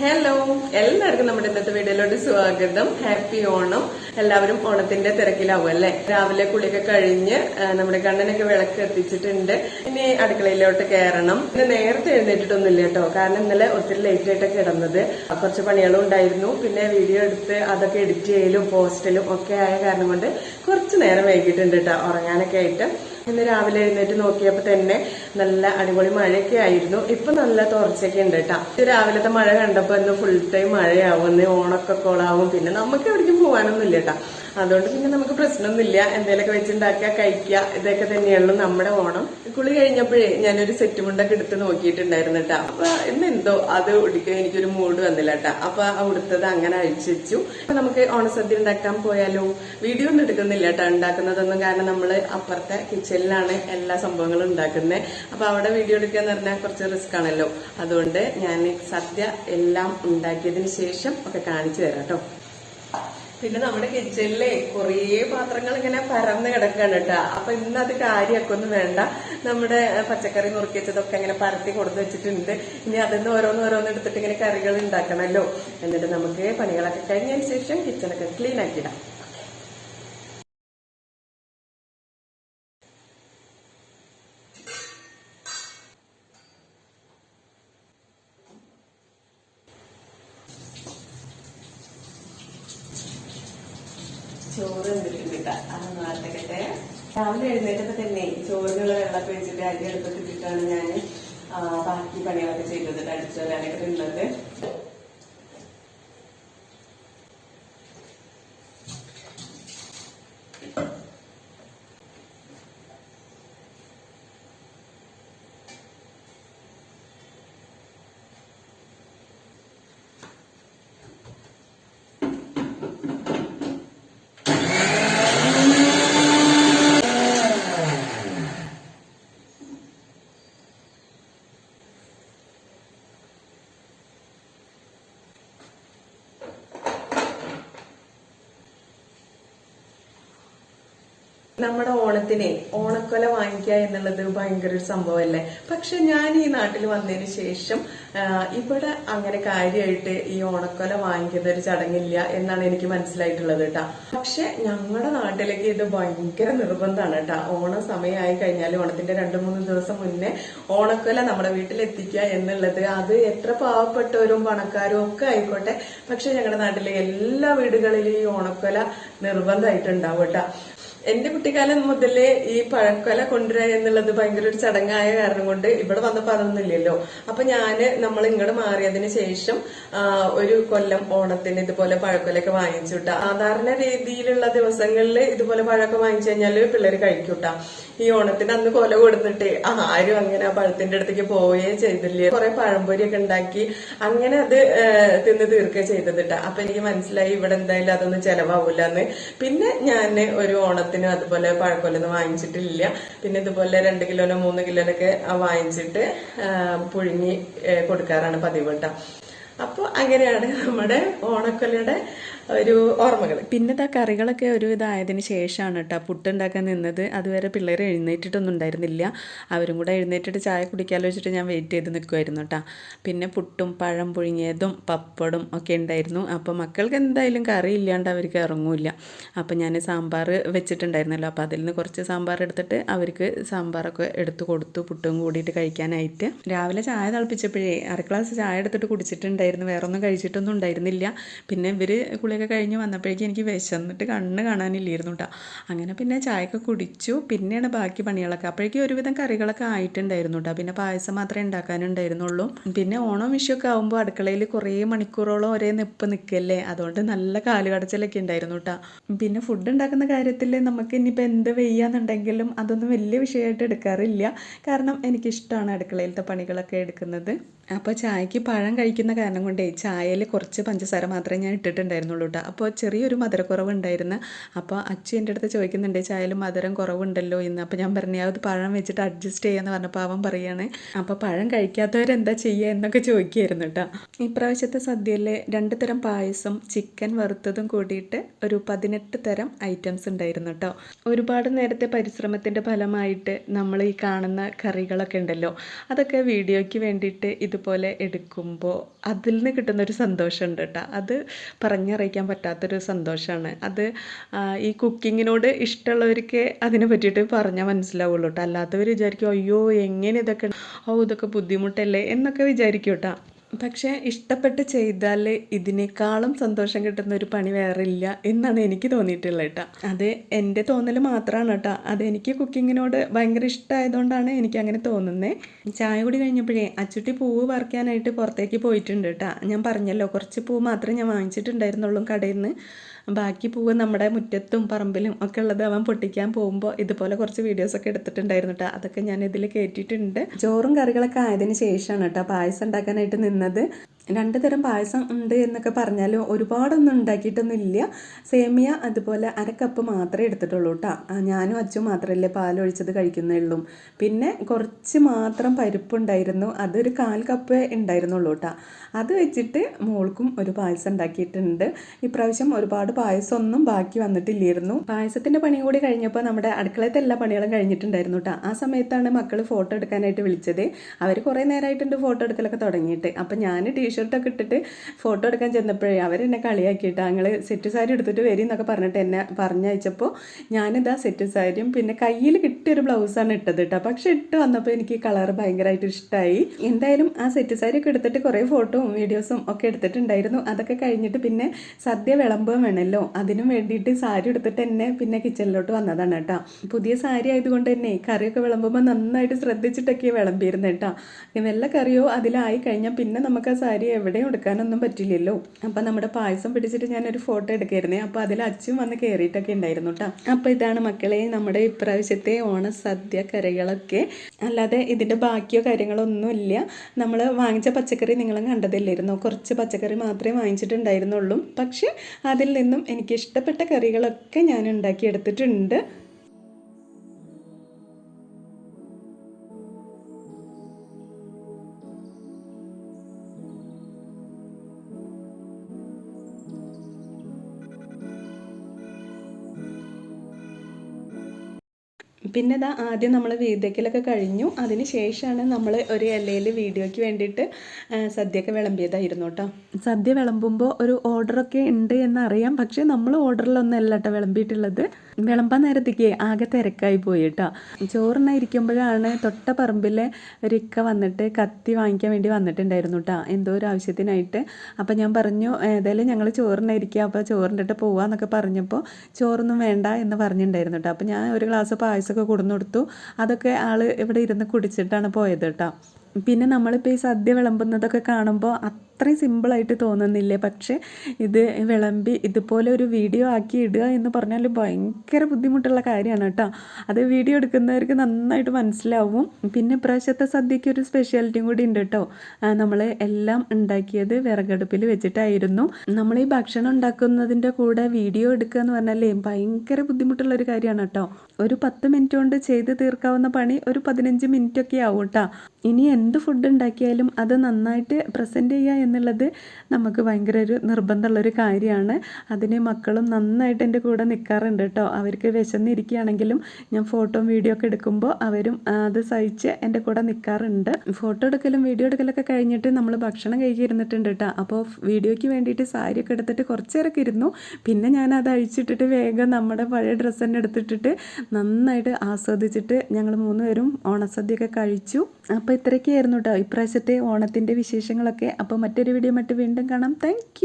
Hello എല്ലാവർക്കും നമ്മുടെ ഇന്നത്തെ വീഡിയോയിലോട്ട് സ്വാഗതം. ഹാപ്പി ഓണം. എല്ലാവരും ഓണത്തിന്റെ തിരക്കിലാവും അല്ലെ? രാവിലെ കുളിയൊക്കെ കഴിഞ്ഞ് നമ്മുടെ കണ്ണനൊക്കെ വിളക്ക് എത്തിച്ചിട്ടുണ്ട്. ഇനി അടുക്കളയിലോട്ട് കയറണം പിന്നെ നേരത്തെ എഴുന്നേറ്റിട്ടൊന്നുമില്ല കേട്ടോ. കാരണം ഇന്നലെ ഒത്തിരി ലേറ്റ് ആയിട്ടൊക്കെ കിടന്നത്. കുറച്ച് പണികളും ഉണ്ടായിരുന്നു. പിന്നെ വീഡിയോ എടുത്ത് അതൊക്കെ എഡിറ്റ് ചെയ്യലും പോസ്റ്റലും ഒക്കെ ആയ കാരണം കൊണ്ട് കുറച്ച് നേരം വൈകിട്ടുണ്ട് കേട്ടോ ഉറങ്ങാനൊക്കെ ആയിട്ട്. ഇന്ന് രാവിലെ എഴുന്നേറ്റ് നോക്കിയപ്പോ തന്നെ നല്ല അടിപൊളി മഴയൊക്കെ ആയിരുന്നു. ഇപ്പൊ നല്ല തുറച്ചൊക്കെ ഉണ്ട് കേട്ടോ. രാവിലത്തെ മഴ കണ്ടപ്പോ ഇന്ന് ഫുൾ ടൈം മഴയാവും. ഇന്ന് ഓണൊക്കെ കോളാവും. പിന്നെ നമുക്ക് എവിടേക്കും പോകാനൊന്നും ഇല്ല കേട്ടോ അതുകൊണ്ട് പിന്നെ നമുക്ക് പ്രശ്നമൊന്നുമില്ല. എന്തെങ്കിലുമൊക്കെ വെച്ചുണ്ടാക്കുക കഴിക്കുക ഇതൊക്കെ തന്നെയുള്ളൂ നമ്മുടെ ഓണം. കുളി കഴിഞ്ഞപ്പോഴേ ഞാനൊരു സെറ്റ് മുണ്ടൊക്കെ എടുത്ത് നോക്കിയിട്ടുണ്ടായിരുന്നു കേട്ടോ അപ്പൊ എന്തോ അത് ഉടിക്കാൻ എനിക്കൊരു മൂഡ് വന്നില്ല കേട്ടോ അപ്പൊ ഉടുത്തത് അങ്ങനെ അഴിച്ചു വെച്ചു. അപ്പൊ നമുക്ക് ഓണസദ്യ ഉണ്ടാക്കാൻ പോയാലോ? വീഡിയോ ഒന്നും എടുക്കുന്നില്ല കേട്ടോ ഉണ്ടാക്കുന്നതൊന്നും കാരണം നമ്മൾ അപ്പുറത്തെ കിച്ചണിലാണ് എല്ലാ സംഭവങ്ങളും ഉണ്ടാക്കുന്നത് അപ്പൊ അവിടെ വീഡിയോ എടുക്കുക എന്ന് പറഞ്ഞാൽ കുറച്ച് റിസ്ക് ആണല്ലോ. അതുകൊണ്ട് ഞാൻ സദ്യ എല്ലാം ഉണ്ടാക്കിയതിന് ശേഷം ഒക്കെ കാണിച്ചു തരാം കേട്ടോ പിന്നെ നമ്മുടെ കിച്ചണിലെ കുറേ പാത്രങ്ങൾ ഇങ്ങനെ പരന്ന് കിടക്കാണ് കേട്ടോ. അപ്പൊ ഇന്ന് അത് കാര്യമൊക്കെ ഒന്നും വേണ്ട. നമ്മുടെ പച്ചക്കറി നുറുക്കി വെച്ചതൊക്കെ ഇങ്ങനെ പരത്തി കൊടുത്ത് വെച്ചിട്ടുണ്ട്. ഇനി അതിന്ന് ഓരോന്ന് ഓരോന്ന് എടുത്തിട്ട് ഇങ്ങനെ കറികൾ ഉണ്ടാക്കണമല്ലോ എന്നിട്ട് നമുക്ക് പണികളൊക്കെ കഴിഞ്ഞതിന് ശേഷം കിച്ചണൊക്കെ ക്ലീൻ ആക്കിയിടാം ചോറ് എന്തിട്ടുണ്ട് കേട്ടോ. അതൊന്ന് വാർത്തക്കട്ടെ രാവിലെ എഴുന്നേറ്റപ്പോ തന്നെ ചോറിനുള്ള വെള്ളമൊക്കെ വെച്ചിട്ട് അരി അടുപ്പത്തിട്ടിട്ടാണ് ഞാൻ ബാക്കി പണികളൊക്കെ ചെയ്തത് അടിച്ചു വരാനൊക്കെ നിന്നത് നമ്മുടെ ഓണത്തിനെ ഓണക്കൊല വാങ്ങിക്കുക എന്നുള്ളത് ഭയങ്കര ഒരു സംഭവമല്ലേ? പക്ഷെ ഞാൻ ഈ നാട്ടിൽ വന്നതിന് ശേഷം ഇവിടെ അങ്ങനെ കാര്യമായിട്ട് ഈ ഓണക്കൊല വാങ്ങിക്കുന്ന ഒരു ചടങ്ങില്ല എന്നാണ് എനിക്ക് മനസ്സിലായിട്ടുള്ളത് കേട്ടാ. പക്ഷെ ഞങ്ങളുടെ നാട്ടിലേക്ക് ഇത് ഭയങ്കര നിർബന്ധമാണ് കേട്ടാ. ഓണ സമയമായി കഴിഞ്ഞാൽ ഓണത്തിന്റെ രണ്ടു മൂന്ന് ദിവസം മുന്നേ ഓണക്കൊല നമ്മുടെ വീട്ടിൽ എത്തിക്കുക എന്നുള്ളത്. അത് എത്ര പാവപ്പെട്ടവരും പണക്കാരും ഒക്കെ ആയിക്കോട്ടെ. പക്ഷെ ഞങ്ങളുടെ നാട്ടിലെ എല്ലാ വീടുകളിലും ഈ ഓണക്കൊല നിർബന്ധമായിട്ടുണ്ടാവും കേട്ടാ. എന്റെ കുട്ടിക്കാലം മുതലേ ഈ പഴക്കൊല കൊണ്ടുവരിക എന്നുള്ളത് ഭയങ്കര ഒരു ചടങ്ങായ കാരണം കൊണ്ട് ഇവിടെ വന്നപ്പോ അതൊന്നും ഇല്ലല്ലോ. അപ്പൊ ഞാൻ നമ്മൾ ഇങ്ങോട്ട് മാറിയതിന് ശേഷം ഒരു കൊല്ലം ഓണത്തിന് ഇതുപോലെ പഴക്കൊലൊക്കെ വാങ്ങിച്ചു കിട്ടാ സാധാരണ രീതിയിലുള്ള ദിവസങ്ങളിൽ ഇതുപോലെ പഴമൊക്കെ വാങ്ങിച്ചു കഴിഞ്ഞാൽ പിള്ളേര് കഴിക്കൂട്ട. ഈ ഓണത്തിന് അന്ന് കൊല കൊടുത്തിട്ട് ആരും അങ്ങനെ ആ പഴത്തിന്റെ അടുത്തേക്ക് പോയേ ചെയ്തില്ല. കുറെ പഴംപൊരിയൊക്കെ ഉണ്ടാക്കി അങ്ങനെ അത് തിന്ന് തീർക്കുക ചെയ്തതിട്ടാ അപ്പൊ എനിക്ക് മനസ്സിലായി ഇവിടെ എന്തായാലും അതൊന്നും ചെലവാവൂലെന്ന്. പിന്നെ ഞാൻ ഒരു ഓണത്തിന് അതുപോലെ പഴക്കൊല്ലൊന്നും വാങ്ങിച്ചിട്ടില്ല. പിന്നെ ഇതുപോലെ രണ്ട് കിലോനോ മൂന്ന് കിലോനൊക്കെ വാങ്ങിച്ചിട്ട് പുഴുങ്ങി കൊടുക്കാറാണ് പതിവ് കേട്ടോ. അപ്പൊ അങ്ങനെയാണ് നമ്മുടെ ഓണക്കൊല്ലയുടെ ഒരു ഓർമ്മകൾ പിന്നെ ആ കറികളൊക്കെ ഒരു ഇതായതിന് ശേഷമാണ് കേട്ടോ പുട്ടുണ്ടാക്കാൻ നിന്നത്. അതുവരെ പിള്ളേർ എഴുന്നേറ്റിട്ടൊന്നും ഉണ്ടായിരുന്നില്ല. അവരും കൂടെ എഴുന്നേറ്റിട്ട് ചായ കുടിക്കാൻ വെച്ചിട്ട് ഞാൻ വെയിറ്റ് ചെയ്ത് നിൽക്കുമായിരുന്നു കേട്ടോ പിന്നെ പുട്ടും പഴം പുഴുങ്ങിയതും പപ്പടും ഒക്കെ ഉണ്ടായിരുന്നു. അപ്പോൾ മക്കൾക്ക് എന്തായാലും കറി ഇല്ലാണ്ട് അവർക്ക് ഇറങ്ങൂല അപ്പോൾ ഞാൻ സാമ്പാർ വെച്ചിട്ടുണ്ടായിരുന്നല്ലോ. അപ്പോൾ അതിൽ നിന്ന് കുറച്ച് സാമ്പാർ എടുത്തിട്ട് അവർക്ക് സാമ്പാറൊക്കെ എടുത്തു കൊടുത്തു. പുട്ടും കൂടിയിട്ട് കഴിക്കാനായിട്ട്. രാവിലെ ചായ തിളപ്പിച്ചപ്പോഴേ അര ഗ്ലാസ് ചായ എടുത്തിട്ട് കുടിച്ചിട്ടുണ്ടായിരുന്നു. വേറെ ഒന്നും കഴിച്ചിട്ടൊന്നും ഉണ്ടായിരുന്നില്ല. പിന്നെ ഇവർ കുളിയൊക്കെ കഴിഞ്ഞ് വന്നപ്പോഴേക്കും എനിക്ക് വിശന്നിട്ട് കണ്ണ് കാണാനില്ലായിരുന്നു കേട്ടോ അങ്ങനെ പിന്നെ ചായയൊക്കെ കുടിച്ചു. പിന്നെയാണ് ബാക്കി പണികളൊക്കെ. അപ്പോഴേക്കും ഒരുവിധം കറികളൊക്കെ ആയിട്ടുണ്ടായിരുന്നു കേട്ടോ പിന്നെ പായസം മാത്രമേ ഉണ്ടാക്കാനുണ്ടായിരുന്നുള്ളൂ. പിന്നെ ഓണം വിഷുവൊക്കെ ആകുമ്പോൾ അടുക്കളയിൽ കുറേ മണിക്കൂറോളം ഒരേ നിപ്പ് നിൽക്കല്ലേ അതുകൊണ്ട് നല്ല കാലുകടച്ചിലൊക്കെ ഉണ്ടായിരുന്നു കേട്ടോ പിന്നെ ഫുഡ് ഉണ്ടാക്കുന്ന കാര്യത്തിൽ നമുക്ക് ഇനിയിപ്പോൾ എന്ത് വെയ്യാന്നുണ്ടെങ്കിലും അതൊന്നും വലിയ വിഷയമായിട്ട് എടുക്കാറില്ല. കാരണം എനിക്കിഷ്ടമാണ് അടുക്കളയിലത്തെ പണികളൊക്കെ എടുക്കുന്നത്. അപ്പോൾ ചായക്ക് പഴം കഴിക്കുന്ന കാരണം കൊണ്ടേ ചായയിൽ കുറച്ച് പഞ്ചസാര മാത്രമേ ഞാൻ ഇട്ടിട്ടുണ്ടായിരുന്നുള്ളൂ കേട്ടോ അപ്പോൾ ചെറിയൊരു മധുരക്കുറവ് ഉണ്ടായിരുന്നു അപ്പോൾ അച്ചു എന്റെ അടുത്ത് ചോദിക്കുന്നുണ്ട് ചായയിൽ മധുരം കുറവുണ്ടല്ലോ എന്ന്. അപ്പോൾ ഞാൻ പറഞ്ഞു അത് പഴം വെച്ചിട്ട് അഡ്ജസ്റ്റ് ചെയ്യാമെന്ന് പറഞ്ഞപ്പോൾ അവൻ പറയാണ് അപ്പോൾ പഴം കഴിക്കാത്തവരെന്താ ചെയ്യുക എന്നൊക്കെ ചോദിക്കുമായിരുന്നു കേട്ടോ ഇപ്രാവശ്യത്തെ സദ്യയിൽ രണ്ട് തരം പായസം ചിക്കൻ വറുത്തതും കൂടിയിട്ട് ഒരു പതിനെട്ട് തരം ഐറ്റംസ് ഉണ്ടായിരുന്നു കേട്ടോ ഒരുപാട് നേരത്തെ പരിശ്രമത്തിന്റെ ഫലമായിട്ട് നമ്മൾ ഈ കാണുന്ന കറികളൊക്കെ ഉണ്ടല്ലോ അതൊക്കെ വീഡിയോയ്ക്ക് വേണ്ടിയിട്ട് ഇത് ഒരുപോലെ എടുക്കുമ്പോൾ അതിൽ നിന്ന് കിട്ടുന്ന ഒരു സന്തോഷമുണ്ട് കേട്ടോ അത് പറഞ്ഞറിയിക്കാൻ പറ്റാത്തൊരു സന്തോഷമാണ് അത് ഈ കുക്കിങ്ങിനോട് ഇഷ്ടമുള്ളവർക്ക് അതിനെ പറ്റിയിട്ട് പറഞ്ഞാൽ മനസ്സിലാവുള്ളൂ കേട്ടോ അല്ലാത്തവർ വിചാരിക്കും അയ്യോ എങ്ങനെ ഇതൊക്കെ ഓ ഇതൊക്കെ ബുദ്ധിമുട്ടല്ലേ? എന്നൊക്കെ വിചാരിക്കും കേട്ടോ പക്ഷേ ഇഷ്ടപ്പെട്ട് ചെയ്താൽ ഇതിനേക്കാളും സന്തോഷം കിട്ടുന്ന ഒരു പണി വേറെ ഇല്ല എന്നാണ് എനിക്ക് തോന്നിയിട്ടുള്ളത് കേട്ടോ. അത് എന്റെ തോന്നൽ മാത്രമാണ് കേട്ടോ. അതെനിക്ക് കുക്കിങ്ങിനോട് ഭയങ്കര ഇഷ്ടമായതുകൊണ്ടാണ് എനിക്ക് അങ്ങനെ തോന്നുന്നത് ചായ കൂടി കഴിഞ്ഞപ്പോഴേ അച്ചുട്ടി പൂവ് പറിക്കാനായിട്ട് പുറത്തേക്ക് പോയിട്ടുണ്ട് കേട്ടോ. ഞാൻ പറഞ്ഞല്ലോ കുറച്ച് പൂവ് മാത്രമേ ഞാൻ വാങ്ങിച്ചിട്ടുണ്ടായിരുന്നുള്ളൂ കടയിൽ നിന്ന് ബാക്കി പൂവ് നമ്മുടെ മുറ്റത്തും പറമ്പിലും ഒക്കെ ഉള്ളത് അവൻ പൊട്ടിക്കാൻ പോകുമ്പോൾ ഇതുപോലെ കുറച്ച് വീഡിയോസൊക്കെ എടുത്തിട്ടുണ്ടായിരുന്നു കേട്ടോ അതൊക്കെ ഞാൻ ഇതിൽ കയറ്റിയിട്ടുണ്ട് ചോറും കറികളൊക്കെ ആയതിനു ശേഷമാണ് കേട്ടോ പായസം ഉണ്ടാക്കാനായിട്ട് നിന്നത്. രണ്ട് തരം പായസം ഉണ്ട് എന്നൊക്കെ പറഞ്ഞാലും ഒരുപാടൊന്നും ഉണ്ടാക്കിയിട്ടൊന്നും ഇല്ല സേമിയ അതുപോലെ അര കപ്പ് മാത്രമേ എടുത്തിട്ടുള്ളൂ കേട്ടോ ഞാനും അച്ഛനും മാത്രമല്ലേ പാലൊഴിച്ചത് കഴിക്കുന്നേ ഉള്ളൂ പിന്നെ കുറച്ച് മാത്രം പരിപ്പുണ്ടായിരുന്നു. അതൊരു കാൽ കപ്പ് ഉണ്ടായിരുന്നുള്ളൂ കേട്ടോ അത് വെച്ചിട്ട് മോൾക്കും ഒരു പായസം ഉണ്ടാക്കിയിട്ടുണ്ട്. ഇപ്രാവശ്യം ഒരുപാട് പായസമൊന്നും ബാക്കി വന്നിട്ടില്ലായിരുന്നു. പായസത്തിന്റെ പണി കൂടി കഴിഞ്ഞപ്പോൾ നമ്മുടെ അടുക്കളത്തെ എല്ലാ പണികളും കഴിഞ്ഞിട്ടുണ്ടായിരുന്നു കേട്ടോ ആ സമയത്താണ് മക്കൾ ഫോട്ടോ എടുക്കാനായിട്ട് വിളിച്ചത്. അവർ കുറേ നേരമായിട്ടുണ്ട് ഫോട്ടോ എടുക്കലൊക്കെ തുടങ്ങിയിട്ട്. അപ്പം ഞാൻ ടീഷർട്ടൊക്കെ ഇട്ടിട്ട് ഫോട്ടോ എടുക്കാൻ ചെന്നപ്പോഴേ അവരെന്നെ കളിയാക്കിയിട്ട് ഞങ്ങൾ സെറ്റ് സാരി എടുത്തിട്ട് വരും എന്നൊക്കെ പറഞ്ഞിട്ട് എന്നെ പറഞ്ഞയച്ചപ്പോൾ ഞാനിതാ സെറ്റ് സാരിയും പിന്നെ കയ്യിൽ കിട്ടിയൊരു ബ്ലൗസാണ് ഇട്ടത് കേട്ടോ പക്ഷെ ഇട്ട് വന്നപ്പോൾ എനിക്ക് കളർ ഭയങ്കരമായിട്ട് ഇഷ്ടമായി എന്തായാലും ആ സെറ്റ് സാരി ഒക്കെ എടുത്തിട്ട് കുറേ ഫോട്ടോയും വീഡിയോസും ഒക്കെ എടുത്തിട്ടുണ്ടായിരുന്നു. അതൊക്കെ കഴിഞ്ഞിട്ട് പിന്നെ സദ്യ വിളമ്പുകയും വേണമല്ലോ അതിനും വേണ്ടിയിട്ട് സാരി എടുത്തിട്ട് എന്നെ പിന്നെ കിച്ചണിലോട്ട് വന്നതാണ് കേട്ടോ പുതിയ സാരി ആയതുകൊണ്ട് തന്നെ കറിയൊക്കെ വിളമ്പുമ്പോൾ നന്നായിട്ട് ശ്രദ്ധിച്ചിട്ടൊക്കെ വിളമ്പിയിരുന്നു കേട്ടോ വല്ല കറിയോ അതിലായി കഴിഞ്ഞാൽ പിന്നെ നമുക്ക് ആ സാരി എവിടെയും എടുക്കാനൊന്നും പറ്റില്ലല്ലോ. അപ്പം നമ്മുടെ പായസം പിടിച്ചിട്ട് ഞാനൊരു ഫോട്ടോ എടുക്കായിരുന്നേ. അപ്പോൾ അതിൽ അച്ഛൻ വന്ന് കയറിയിട്ടൊക്കെ ഉണ്ടായിരുന്നു കേട്ടോ അപ്പോൾ ഇതാണ് മക്കളെ നമ്മുടെ ഇപ്രാവശ്യത്തെ ഓണസദ്യ കറികളൊക്കെ. അല്ലാതെ ഇതിന്റെ ബാക്കിയോ കാര്യങ്ങളോ ഒന്നുമില്ല നമ്മൾ വാങ്ങിച്ച പച്ചക്കറി നിങ്ങളും കണ്ടതില്ലായിരുന്നു? കുറച്ച് പച്ചക്കറി മാത്രമേ വാങ്ങിച്ചിട്ടുണ്ടായിരുന്നുള്ളൂ. പക്ഷേ അതിൽ നിന്നും എനിക്ക് ഇഷ്ടപ്പെട്ട കറികളൊക്കെ ഞാൻ ഉണ്ടാക്കിയെടുത്തിട്ടുണ്ട്. പിന്നെ ഇതാ ആദ്യം നമ്മൾ വീതയ്ക്കലൊക്കെ കഴിഞ്ഞു. അതിന് ശേഷമാണ് നമ്മൾ ഒരു ഇലയിൽ വീഡിയോയ്ക്ക് വേണ്ടിയിട്ട് സദ്യയൊക്കെ വിളമ്പിയതായിരുന്നു കേട്ടോ സദ്യ വിളമ്പുമ്പോൾ ഒരു ഓർഡറൊക്കെ ഉണ്ട് എന്നറിയാം. പക്ഷേ നമ്മൾ ഓർഡറിലൊന്നും അല്ല കേട്ടോ വിളമ്പിയിട്ടുള്ളത്. വിളമ്പാൻ നേരത്തേക്ക് ആകെ തിരക്കായി പോയി കേട്ടോ. ചോറിനായിരിക്കുമ്പോഴാണ് തൊട്ട പറമ്പിലെ ഒരു ഇക്ക വന്നിട്ട് കത്തി വാങ്ങിക്കാൻ വേണ്ടി വന്നിട്ടുണ്ടായിരുന്നു കേട്ടോ. എന്തോ ഒരു ആവശ്യത്തിനായിട്ട്. അപ്പം ഞാൻ പറഞ്ഞു ഏതായാലും ഞങ്ങൾ ചോറിനായിരിക്കുക അപ്പോൾ ചോറിന്റെ പോവാന്നൊക്കെ പറഞ്ഞപ്പോൾ ചോറൊന്നും വേണ്ട എന്ന് പറഞ്ഞിട്ടുണ്ടായിരുന്നു കേട്ടോ. അപ്പോൾ ഞാൻ ഒരു ഗ്ലാസ് പായസമൊക്കെ കൊടുന്നു കൊടുത്തു അതൊക്കെ ആൾ ഇവിടെ ഇരുന്ന് കുടിച്ചിട്ടാണ് പോയത് കേട്ടോ. പിന്നെ നമ്മളിപ്പോൾ ഈ സദ്യ വിളമ്പുന്നതൊക്കെ കാണുമ്പോൾ അത്രയും സിമ്പിളായിട്ട് തോന്നുന്നില്ലേ? പക്ഷേ ഇത് വിളമ്പി ഇതുപോലെ ഒരു വീഡിയോ ആക്കി ഇടുക എന്ന് പറഞ്ഞാൽ ഭയങ്കര ബുദ്ധിമുട്ടുള്ള കാര്യമാണ് കേട്ടോ. അത് വീഡിയോ എടുക്കുന്നവർക്ക് നന്നായിട്ട് മനസ്സിലാവും. പിന്നെ പ്രാവശ്യത്തെ സദ്യയ്ക്ക് ഒരു സ്പെഷ്യാലിറ്റിയും കൂടി ഉണ്ട് കേട്ടോ. നമ്മൾ എല്ലാം ഉണ്ടാക്കിയത് വിറകടുപ്പിൽ വെച്ചിട്ടായിരുന്നു. നമ്മൾ ഈ ഭക്ഷണം ഉണ്ടാക്കുന്നതിന്റെ കൂടെ വീഡിയോ എടുക്കുക എന്ന് പറഞ്ഞാലേ ഭയങ്കര ബുദ്ധിമുട്ടുള്ള ഒരു കാര്യമാണ് കേട്ടോ. ഒരു പത്ത് മിനിറ്റ് കൊണ്ട് ചെയ്ത് തീർക്കാവുന്ന പണി ഒരു പതിനഞ്ച് മിനിറ്റ് ഒക്കെ ആവും കേട്ടോ. ഇനി എന്ത് ഫുഡ് ഉണ്ടാക്കിയാലും അത് നന്നായിട്ട് പ്രസന്റ് ചെയ്യുക എന്നുള്ളത് നമുക്ക് ഭയങ്കര ഒരു നിർബന്ധമുള്ളൊരു കാര്യമാണ്. അതിന് മക്കളും നന്നായിട്ട് എന്റെ കൂടെ നിൽക്കാറുണ്ട് കേട്ടോ. അവർക്ക് വിശന്നിരിക്കുകയാണെങ്കിലും ഞാൻ ഫോട്ടോ വീഡിയോ ഒക്കെ എടുക്കുമ്പോൾ അവരും അത് സഹിച്ച് എന്റെ കൂടെ നിൽക്കാറുണ്ട് ഫോട്ടോ എടുക്കലും വീഡിയോ എടുക്കലൊക്കെ കഴിഞ്ഞിട്ട് നമ്മൾ ഭക്ഷണം കഴിക്കിരുന്നിട്ടുണ്ട് കേട്ടോ. അപ്പോൾ വീഡിയോയ്ക്ക് വേണ്ടിയിട്ട് സാരിയൊക്കെ എടുത്തിട്ട് കുറച്ച് നേരമൊക്കെ ഇരുന്നു. പിന്നെ ഞാൻ അത് അഴിച്ചിട്ടിട്ട് വേഗം നമ്മുടെ പഴയ ഡ്രസ്സ് തന്നെ എടുത്തിട്ടിട്ട് നന്നായിട്ട് ആസ്വദിച്ചിട്ട് ഞങ്ങൾ മൂന്നുപേരും ഓണസദ്യയൊക്കെ കഴിച്ചു. അപ്പോൾ ഇത്രയൊക്കെയായിരുന്നു കേട്ടോ ഇപ്രാവശ്യത്തെ ഓണത്തിന്റെ വിശേഷങ്ങളൊക്കെ. അപ്പോൾ മറ്റൊരു വീഡിയോ മറ്റ് വീണ്ടും കാണാം. താങ്ക്